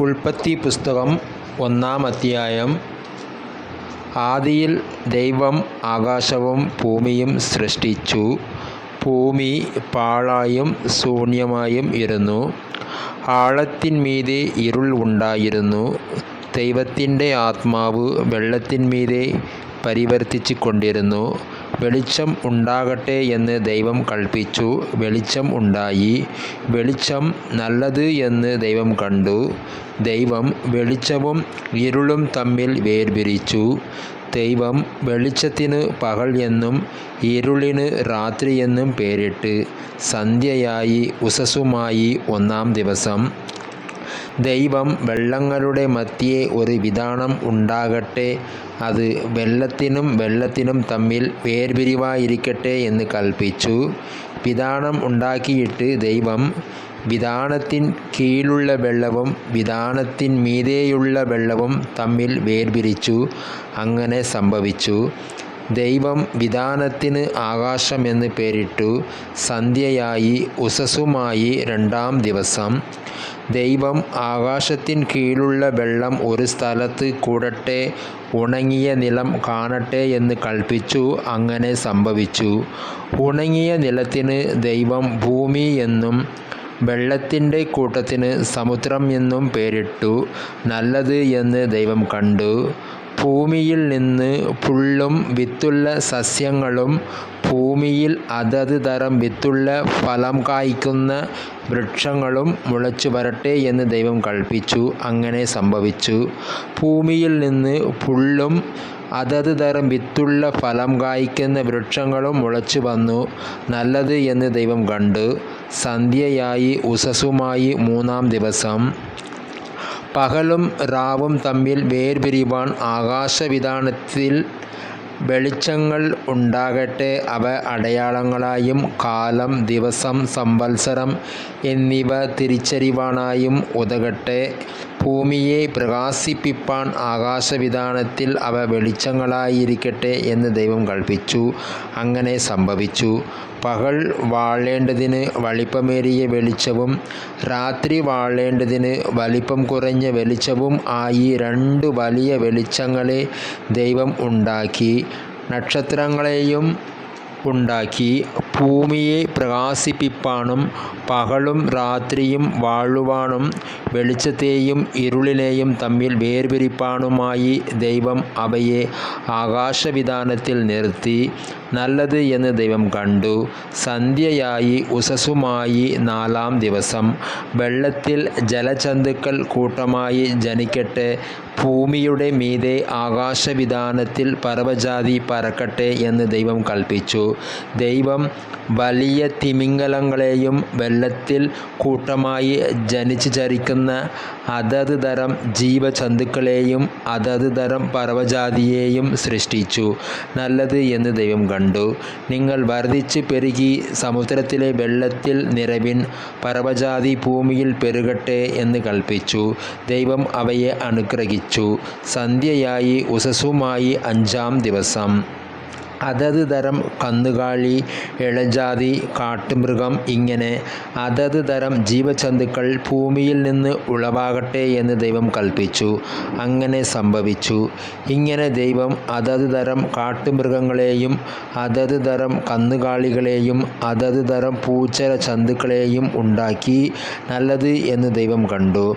ഉൽപ്പത്തി പുസ്തകം ഒന്നാം അധ്യായം. ആദിയിൽ ദൈവം ആകാശവും ഭൂമിയും സൃഷ്ടിച്ചു. ഭൂമി പാഴായും ശൂന്യമായും ഇരുന്നു. ആഴത്തിന്മീതെ ഇരുൾ ഉണ്ടായിരുന്നു. ദൈവത്തിന്റെ ആത്മാവ് വെള്ളത്തിന്മീതെ പരിവർത്തിച്ചു കൊണ്ടിരുന്നു വെളിച്ചം ഉണ്ടാകട്ടെ എന്ന് ദൈവം കൽപ്പിച്ചു. വെളിച്ചം ഉണ്ടായി. വെളിച്ചം നല്ലത് എന്ന് ദൈവം കണ്ടു. ദൈവം വെളിച്ചവും ഇരുളും തമ്മിൽ വേർപിരിച്ചു. ദൈവം വെളിച്ചത്തിന് പകൽ എന്നും ഇരുളിന് രാത്രി എന്നും പേരിട്ട് സന്ധ്യയായി ഉഷസ്സുമായി ഒന്നാം ദിവസം ദൈവം വെള്ളങ്ങളുടെ മധ്യേ ഒരു വിതാനം ഉണ്ടാകട്ടെ. അത് വെള്ളത്തിനും വെള്ളത്തിനും തമ്മിൽ വേർപിരിവായിരിക്കട്ടെ എന്ന് കൽപ്പിച്ചു. വിതാനം ഉണ്ടാക്കിയിട്ട് ദൈവം വിതാനത്തിൻ കീഴിലുള്ള വെള്ളവും വിതാനത്തിൻ മീതെയുള്ള വെള്ളവും തമ്മിൽ വേർപിരിച്ചു. അങ്ങനെ സംഭവിച്ചു. ദൈവം വിധാനത്തിന് ആകാശമെന്ന് പേരിട്ടു. സന്ധ്യയായി ഉസസുമായി രണ്ടാം ദിവസം. ദൈവം ആകാശത്തിൻ കീഴുള്ള വെള്ളം ഒരു സ്ഥലത്ത് കൂടട്ടെ ഉണങ്ങിയ നിലം കാണട്ടെ എന്ന് കൽപ്പിച്ചു അങ്ങനെ സംഭവിച്ചു. ഉണങ്ങിയ നിലത്തിന് ദൈവം ഭൂമി എന്നും വെള്ളത്തിന്റെ കൂട്ടത്തിന് സമുദ്രം എന്നും പേരിട്ടു. നല്ലത് എന്ന് ദൈവം കണ്ടു. ഭൂമിയിൽ നിന്ന് പുല്ലും വിത്തുള്ള സസ്യങ്ങളും ഭൂമിയിൽ അതത് തരം വിത്തുള്ള ഫലം കായ്ക്കുന്ന വൃക്ഷങ്ങളും മുളച്ചു വരട്ടെ എന്ന് ദൈവം കൽപ്പിച്ചു. അങ്ങനെ സംഭവിച്ചു. ഭൂമിയിൽ നിന്ന് പുല്ലും അതത് തരം വിത്തുള്ള ഫലം കായ്ക്കുന്ന വൃക്ഷങ്ങളും മുളച്ചു വന്നു. നല്ലത് എന്ന് ദൈവം കണ്ടു. സന്ധ്യയായി ഉസസുമായി മൂന്നാം ദിവസം. പകലും രാവും തമ്മിൽ വേർപിരിവാൻ ആകാശവിതാനത്തിൽ വെളിച്ചങ്ങൾ ഉണ്ടാകട്ടെ. അവ അടയാളങ്ങളായും കാലം ദിവസം സംവത്സരം എന്നിവ തിരിച്ചറിവാനായും ഉതകട്ടെ. ഭൂമിയെ പ്രകാശിപ്പിപ്പാൻ ആകാശവിതാനത്തിൽ അവ വെളിച്ചങ്ങളായിരിക്കട്ടെ എന്ന് ദൈവം കൽപ്പിച്ചു. അങ്ങനെ സംഭവിച്ചു. പകൽ വാഴേണ്ടതിന് വലിപ്പമേറിയ വെളിച്ചവും രാത്രി വാഴേണ്ടതിന് വലിപ്പം കുറഞ്ഞ വെളിച്ചവും ആയി രണ്ട് വലിയ വെളിച്ചങ്ങളെ ദൈവം ഉണ്ടാക്കി. നക്ഷത്രങ്ങളെയും ഉണ്ടാക്കി. ഭൂമിയെ പ്രകാശിപ്പിപ്പാനും പകലും രാത്രിയും വാഴുവാനും വെളിച്ചത്തെയും ഇരുളിനെയും തമ്മിൽ വേർപിരിപ്പാനുമായി ദൈവം അവയെ ആകാശവിതാനത്തിൽ നിർത്തി. നല്ലത് എന്ന് ദൈവം കണ്ടു. സന്ധ്യയായി ഉസസുമായി നാലാം ദിവസം. വെള്ളത്തിൽ ജലചന്തുക്കൾ കൂട്ടമായി ജനിക്കട്ടെ. ഭൂമിയുടെ മീതെ ആകാശവിതാനത്തിൽ പർവജാതി പറക്കട്ടെ എന്ന് ദൈവം കൽപ്പിച്ചു. ദൈവം വലിയ തിമിംഗലങ്ങളെയും വെള്ളത്തിൽ കൂട്ടമായി ജനിച്ചു ചരിക്കുന്ന അതത് തരം ജീവജന്തുക്കളെയും അതത് തരം പർവജാതിയെയും സൃഷ്ടിച്ചു. നല്ലത് എന്ന് ദൈവം കണ്ടു. നിങ്ങൾ വർദ്ധിച്ച് പെരുകി സമുദ്രത്തിലെ വെള്ളത്തിൽ നിറവിൻ പർവജാതി ഭൂമിയിൽ പെരുകട്ടെ എന്ന് കൽപ്പിച്ചു. ദൈവം അവയെ അനുഗ്രഹിച്ചു. സന്ധ്യയായി ഉസസുമായി അഞ്ചാം ദിവസം. അതത് തരം കന്നുകാലി ഇളജാതി കാട്ടുമൃഗം ഇങ്ങനെ അതത് തരം ജീവജന്തുക്കൾ ഭൂമിയിൽ നിന്ന് ഉളവാകട്ടെ എന്ന് ദൈവം കൽപ്പിച്ചു. അങ്ങനെ സംഭവിച്ചു. ഇങ്ങനെ ദൈവം അതത് തരം കാട്ടുമൃഗങ്ങളെയും അതത് തരം കന്നുകാലികളെയും അതത് തരം പൂച്ചര ജന്തുക്കളെയും ഉണ്ടാക്കി. നല്ലത് എന്ന് ദൈവം കണ്ടു.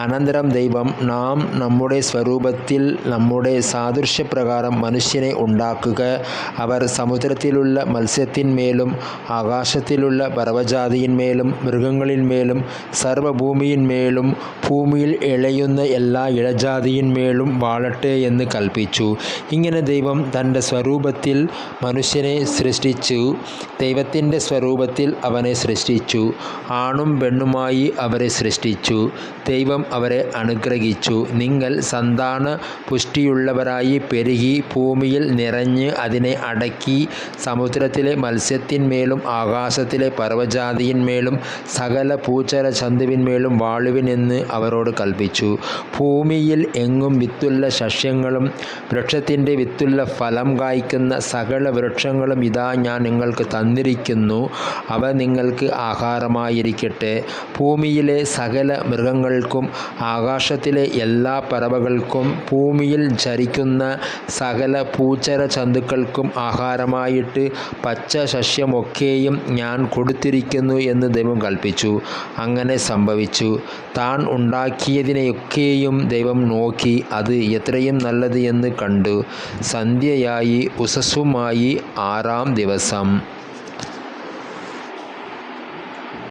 അനന്തരം ദൈവം നാം നമ്മുടെ സ്വരൂപത്തിൽ നമ്മുടെ സാദൃശ്യപ്രകാരം മനുഷ്യനെ ഉണ്ടാക്കുക. അവർ സമുദ്രത്തിലുള്ള മത്സ്യത്തിന്മേലും ആകാശത്തിലുള്ള പർവജാതിയിന്മേലും മൃഗങ്ങളിന്മേലും സർവഭൂമിയിന്മേലും ഭൂമിയിൽ ഇളയുന്ന എല്ലാ ഇഴജാതിയിന്മേലും വാഴട്ടെ എന്ന് കൽപ്പിച്ചു. ഇങ്ങനെ ദൈവം തന്റെ സ്വരൂപത്തിൽ മനുഷ്യനെ സൃഷ്ടിച്ചു. ദൈവത്തിന്റെ സ്വരൂപത്തിൽ അവനെ സൃഷ്ടിച്ചു. ആണും പെണ്ണുമായി അവരെ സൃഷ്ടിച്ചു. ദൈവം അവരെ അനുഗ്രഹിച്ചു. നിങ്ങൾ സന്താന പുഷ്ടിയുള്ളവരായി പെരുകി ഭൂമിയിൽ നിറഞ്ഞ് അതിനെ അടക്കി സമുദ്രത്തിലെ മത്സ്യത്തിന്മേലും ആകാശത്തിലെ പർവജാതിയിന്മേലും സകല പൂച്ചര ചന്തുവിന്മേലും വാളുവിനെന്ന് അവരോട് കൽപ്പിച്ചു. ഭൂമിയിൽ എങ്ങും വിത്തുള്ള സസ്യങ്ങളും വൃക്ഷത്തിന്റെ വിത്തുള്ള ഫലം കായ്ക്കുന്ന സകല വൃക്ഷങ്ങളും ഇതാ ഞാൻ നിങ്ങൾക്ക് തന്നിരിക്കുന്നു. അവ നിങ്ങൾക്ക് ആഹാരമായിരിക്കട്ടെ. ഭൂമിയിലെ സകല മൃഗങ്ങൾക്കും ആകാശത്തിലെ എല്ലാ പറവകൾക്കും ഭൂമിയിൽ ചരിക്കുന്ന സകല പൂച്ചര ജന്തുക്കൾക്കും ആഹാരമായിട്ട് പച്ച സസ്യമൊക്കെയും ഞാൻ കൊടുത്തിരിക്കുന്നു എന്ന് ദൈവം കൽപ്പിച്ചു. അങ്ങനെ സംഭവിച്ചു. താൻ ഉണ്ടാക്കിയതിനെയൊക്കെയും ദൈവം നോക്കി അത് എത്രയും നല്ലത് എന്ന് കണ്ടു. സന്ധ്യയായി ഉസസുമായി ആറാം ദിവസം.